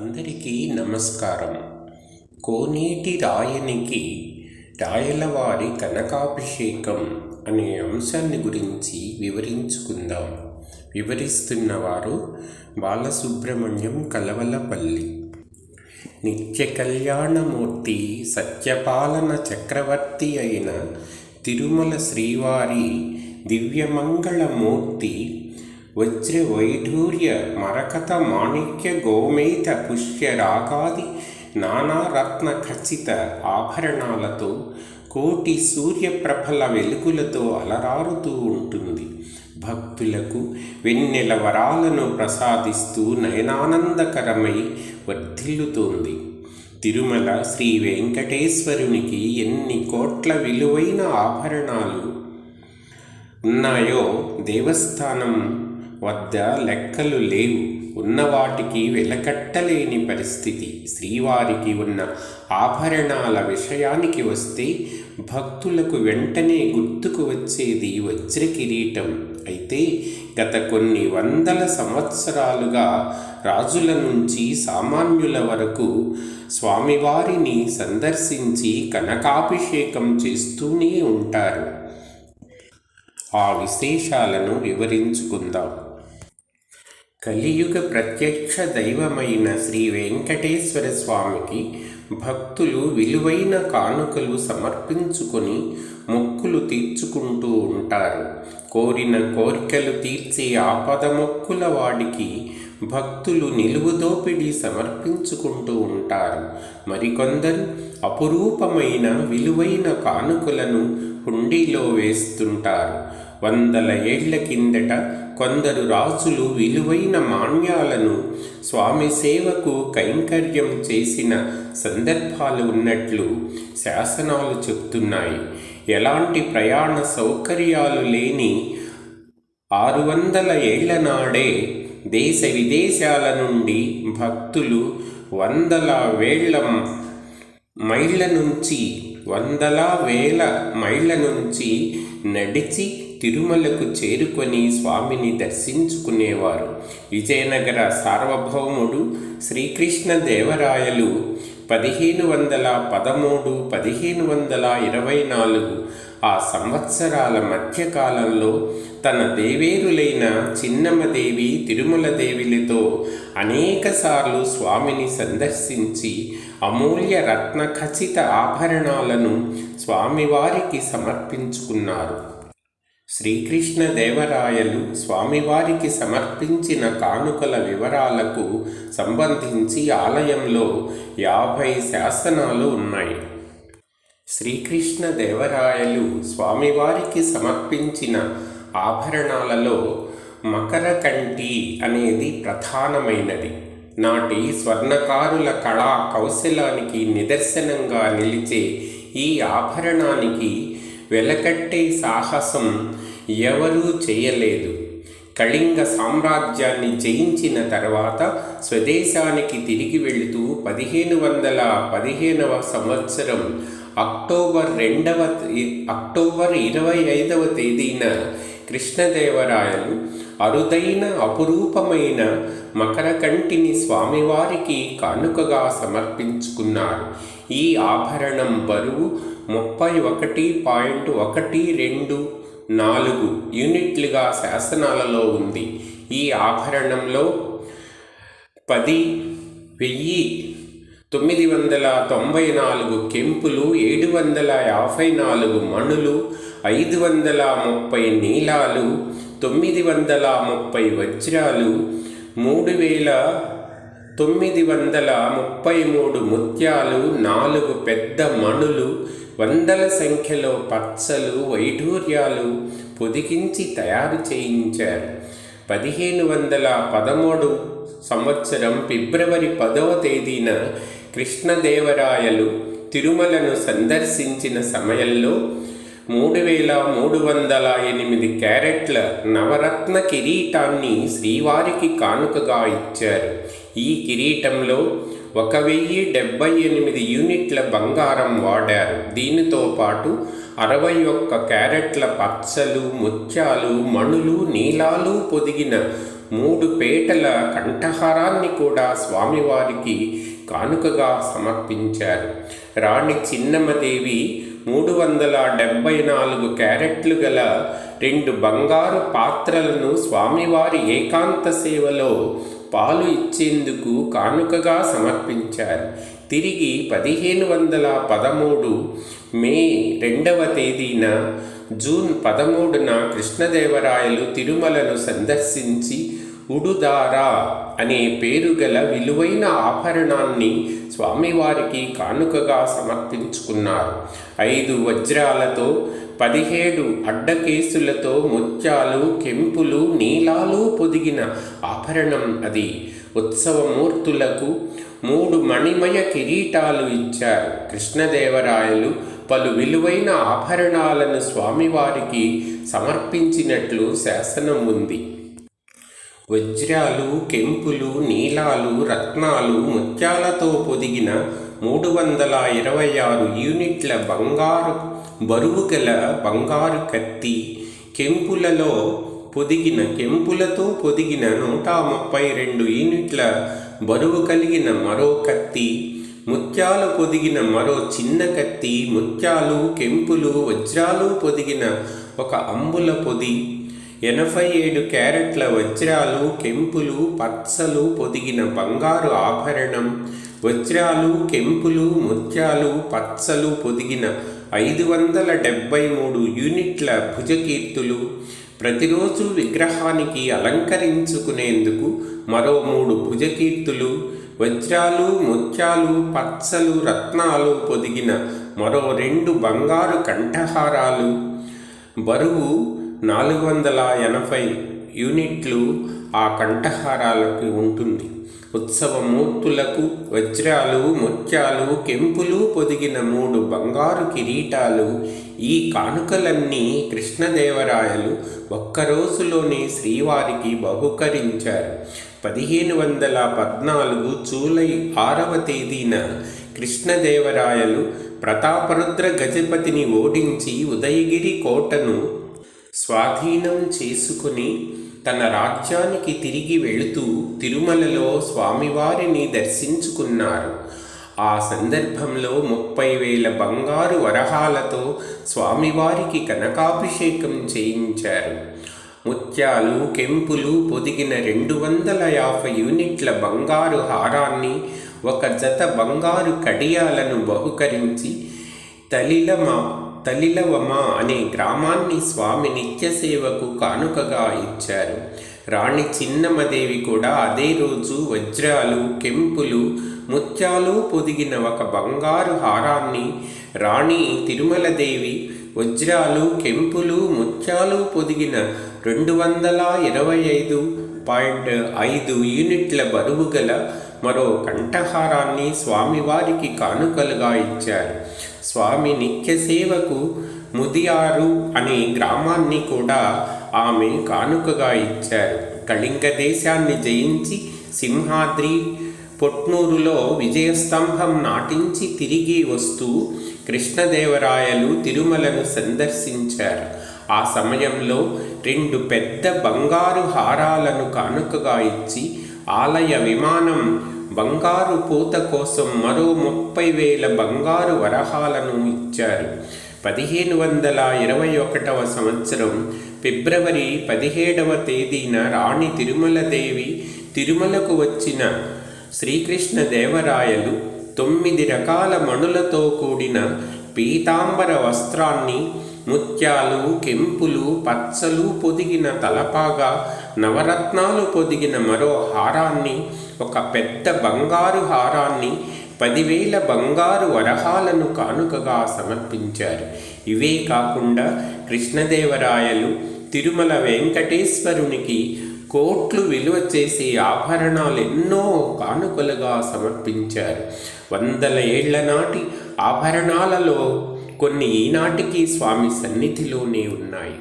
అందరికీ నమస్కారం. కోనేటి రాయనికి రాయలవారి కనకాభిషేకం అనే అంశాన్ని గురించి వివరించుకుందాం. వివరిస్తున్నవారు బాలసుబ్రహ్మణ్యం కలవలపల్లి. నిత్య కళ్యాణమూర్తి సత్యపాలన చక్రవర్తి అయిన తిరుమల శ్రీవారి దివ్యమంగళమూర్తి వజ్ర వైఢూర్య మరకత మాణిక్య గోమేత పుష్యరాగాది నానారత్న ఖచ్చిత ఆభరణాలతో కోటి సూర్యప్రఫల వెలుగులతో అలరారుతూ ఉంటుంది. భక్తులకు వెన్నెల వరాలను ప్రసాదిస్తూ నయనానందకరమై వర్ధిల్లుతోంది. తిరుమల శ్రీ వెంకటేశ్వరునికి ఎన్ని కోట్ల విలువైన ఆభరణాలు ఉన్నాయో దేవస్థానం వద్ద లెక్కలు లేవు. ఉన్న వాటికి వెలకట్టలేని పరిస్థితి. శ్రీవారికి ఉన్న ఆభరణాల విషయానికి వస్తే భక్తులకు వెంటనే గుర్తుకు వచ్చేది వజ్ర కిరీటం అయితే గత కొన్ని వందల సంవత్సరాలుగా రాజుల నుంచి సామాన్యుల వరకు స్వామివారిని సందర్శించి కనకాభిషేకం చేస్తూనే ఉంటారు. ఆ విశేషాలను వివరించుకుందాం. కలియుగ ప్రత్యక్ష దైవమైన శ్రీ వెంకటేశ్వర స్వామికి భక్తులు విలువైన కానుకలు సమర్పించుకొని మొక్కులు తీర్చుకుంటూ ఉంటారు. కోరిన కోరికలు తీర్చే ఆపద మొక్కుల వాడికి భక్తులు నిలువుదోపిడి సమర్పించుకుంటూ ఉంటారు. మరికొందరు అపురూపమైన విలువైన కానుకలను హుండీలో వేస్తుంటారు. వందల ఏళ్ళ కిందట కొందరు రాజులు విలువైన మాన్యాలను స్వామి సేవకు కైంకర్యం చేసిన సందర్భాలు ఉన్నట్లు శాసనాలు చెప్తున్నాయి. ఎలాంటి ప్రయాణ సౌకర్యాలు లేని ఆరు వందల ఏళ్ళ నాడే దేశ విదేశాల నుండి భక్తులు వందల వేళ్ళ మైళ్ళ నుంచి వందల వేల మైళ్ళ నుంచి నడిచి తిరుమలకు చేరుకొని స్వామిని దర్శించుకునేవారు. విజయనగర సార్వభౌముడు శ్రీకృష్ణ దేవరాయలు పదిహేను వందల పదమూడు పదిహేను వందల ఇరవై నాలుగు ఆ సంవత్సరాల మధ్యకాలంలో తన దేవేరులైన చిన్నమ్మదేవి తిరుమల దేవిలతో అనేకసార్లు స్వామిని సందర్శించి అమూల్య రత్న ఖచ్చిత ఆభరణాలను స్వామివారికి సమర్పించుకున్నారు. శ్రీకృష్ణ దేవరాయలు స్వామివారికి సమర్పించిన కానుకల వివరాలకు సంబంధించి ఆలయంలో యాభై శాసనాలు ఉన్నాయి. శ్రీకృష్ణ దేవరాయలు స్వామివారికి సమర్పించిన ఆభరణాలలో మకర కంటి అనేది ప్రధానమైనది. నాటి స్వర్ణకారుల కళా కౌశలానికి నిదర్శనంగా నిలిచే ఈ ఆభరణానికి వెలకట్టే సాహసం ఎవరూ చేయలేదు. కళింగ సామ్రాజ్యాన్ని జయించిన తర్వాత స్వదేశానికి తిరిగి వెళుతూ పదిహేను వందల పదిహేనవ సంవత్సరం అక్టోబర్ రెండవ అక్టోబర్ ఇరవై ఐదవ తేదీన కృష్ణదేవరాయలు అరుదైన అపురూపమైన మకరకంటిని స్వామివారికి కానుకగా సమర్పించుకున్నారు. ఈ ఆభరణం బరువు ముప్పై ఒకటి పాయింట్ ఒకటి రెండు నాలుగు యూనిట్లుగా శాసనాలలో ఉంది. ఈ ఆభరణంలో పది వెయ్యి తొమ్మిది వందల తొంభై నాలుగు కెంపులు ఏడు వందల యాభై నాలుగు మణులు ఐదు వందల ముప్పై నీలాలు తొమ్మిది వందల ముప్పై వజ్రాలు మూడు వేల తొమ్మిది వందల ముప్పై మూడు ముత్యాలు నాలుగు పెద్ద మణులు వందల సంఖ్యలో పచ్చలు వైఢూర్యాలు పొదిగించి తయారు చేయించారు. పదిహేను వందల పదమూడు సంవత్సరం ఫిబ్రవరి పదవ తేదీన కృష్ణదేవరాయలు తిరుమలను సందర్శించిన సమయంలో మూడు వేల మూడు వందల ఎనిమిది క్యారెట్ల నవరత్న కిరీటాన్ని శ్రీవారికి కానుకగా ఇచ్చారు. ఈ కిరీటంలో ఒక వెయ్యి డెబ్బై ఎనిమిది యూనిట్ల బంగారం వాడారు. దీనితో పాటు అరవై ఒక్క క్యారెట్ల పచ్చలు ముత్యాలు మణులు నీలాలు పొదిగిన మూడు పేటల కంఠహారాన్ని కూడా స్వామివారికి కానుకగా సమర్పించారు. రాణి చిన్నమ్మదేవి మూడు వందల డెబ్బై నాలుగు క్యారెట్లు గల రెండు బంగారు పాత్రలను స్వామివారి ఏకాంత సేవలో పాలు ఇచ్చేందుకు కానుకగా సమర్పించారు. తిరిగి పదిహేను వందల పదమూడు మే రెండవ తేదీన జూన్ పదమూడున కృష్ణదేవరాయలు తిరుమలను సందర్శించి ఉడుదారా అనే పేరు గల విలువైన ఆభరణాన్ని స్వామివారికి కానుకగా సమర్పించుకున్నారు. ఐదు వజ్రాలతో పదిహేడు అడ్డకేసులతో ముత్యాలు కెంపులు నీలాలు పొదిగిన ఆభరణం అది. ఉత్సవమూర్తులకు మూడు మణిమయ కిరీటాలు ఇచ్చారు. కృష్ణదేవరాయలు పలు విలువైన ఆభరణాలను స్వామివారికి సమర్పించినట్లు శాసనం ఉంది వజ్రాలు కెంపులు నీలాలు రత్నాలు ముత్యాలతో పొదిగిన మూడు వందల ఇరవై ఆరు యూనిట్ల బంగారు బరువు గల బంగారు కత్తి కెంపులలో పొదిగిన కెంపులతో పొదిగిన నూట ముప్పై రెండు యూనిట్ల బరువు కలిగిన మరో కత్తి ముత్యాలు పొదిగిన మరో చిన్న కత్తి ముత్యాలు కెంపులు వజ్రాలు పొదిగిన ఒక అంబుల పొది ఎనభై ఏడు క్యారెట్ల వజ్రాలు కెంపులు పచ్చలు పొదిగిన బంగారు ఆభరణం వజ్రాలు కెంపులు ముత్యాలు పచ్చలు పొదిగిన ఐదు వందల డెబ్బై మూడు యూనిట్ల భుజకీర్తులు. ప్రతిరోజు విగ్రహానికి అలంకరించుకునేందుకు మరో మూడు భుజకీర్తులు. వజ్రాలు ముత్యాలు పచ్చలు రత్నాలు పొదిగిన మరో రెండు బంగారు కంఠహారాలు. బరువు నాలుగు వందల ఎనభై యూనిట్లు ఆ కంఠహారాలకు ఉంటుంది. ఉత్సవమూర్తులకు వజ్రాలు ముత్యాలు కెంపులు పొదిగిన మూడు బంగారు కిరీటాలు ఈ కానుకలన్నీ కృష్ణదేవరాయలు ఒక్క రోజులోనే శ్రీవారికి బహుకరించారు. పదిహేను వందల పద్నాలుగు జూలై ఆరవ తేదీన కృష్ణదేవరాయలు ప్రతాపరుద్ర గజపతిని ఓడించి ఉదయగిరి కోటను స్వాధీనం చేసుకుని తన రాజ్యానికి తిరిగి వెళుతూ తిరుమలలో స్వామివారిని దర్శించుకున్నారు. ఆ సందర్భంలో ముప్పై వేల బంగారు వరహాలతో స్వామివారికి కనకాభిషేకం చేయించారు. ముత్యాలు కెంపులు పొదిగిన రెండు వందల యాభై యూనిట్ల బంగారు హారాన్ని ఒక జత బంగారు కడియాలను బహుకరించి తలిలమ తలిలవమ అనే గ్రామాన్ని స్వామి నిత్య సేవకు కానుకగా ఇచ్చారు. రాణి చిన్నమ్మదేవి కూడా అదే రోజు వజ్రాలు కెంపులు ముత్యాలు పొదిగిన ఒక బంగారు హారాన్ని రాణి తిరుమలదేవి వజ్రాలు కెంపులు ముత్యాలు పొదిగిన రెండు వందల ఇరవై ఐదు పాయింట్ ఐదు యూనిట్ల బరువు గల మరో కంఠహారాన్ని స్వామివారికి కానుకలుగా ఇచ్చారు. స్వామి నిత్య సేవకు ముదియారు అనే గ్రామాన్ని కూడా ఆమె కానుకగా ఇచ్చారు. కళింగ దేశాన్ని జయించి సింహాద్రి పొట్నూరులో విజయస్తంభం నాటించి తిరిగి వస్తూ కృష్ణదేవరాయలు తిరుమలను సందర్శించారు. ఆ సమయంలో రెండు పెద్ద బంగారు హారాలను కానుకగా ఇచ్చి ఆలయ విమానం బంగారు పూత కోసం మరో ముప్పై వేల బంగారు వరహాలను ఇచ్చారు. పదిహేను వందల ఇరవై ఒకటవ సంవత్సరం ఫిబ్రవరి పదిహేడవ తేదీన రాణి తిరుమలదేవి తిరుమలకు వచ్చిన శ్రీకృష్ణ దేవరాయలు తొమ్మిది రకాల మణులతో కూడిన పీతాంబర వస్త్రాన్ని ముత్యాలు కెంపులు పచ్చలు పొదిగిన తలపాగా నవరత్నాలు పొదిగిన మరో హారాన్ని ఒక పెద్ద బంగారు హారాన్ని పదివేల బంగారు వరహాలను కానుకగా సమర్పించారు. ఇవే కాకుండా కృష్ణదేవరాయలు తిరుమల వెంకటేశ్వరునికి కోట్లు విలువ చేసే ఆభరణాలు ఎన్నో కానుకలుగా సమర్పించారు. వందల ఏళ్ళ నాటి ఆభరణాలలో కొన్ని ఈనాటికి స్వామి సన్నిధిలోనే ఉన్నాయి.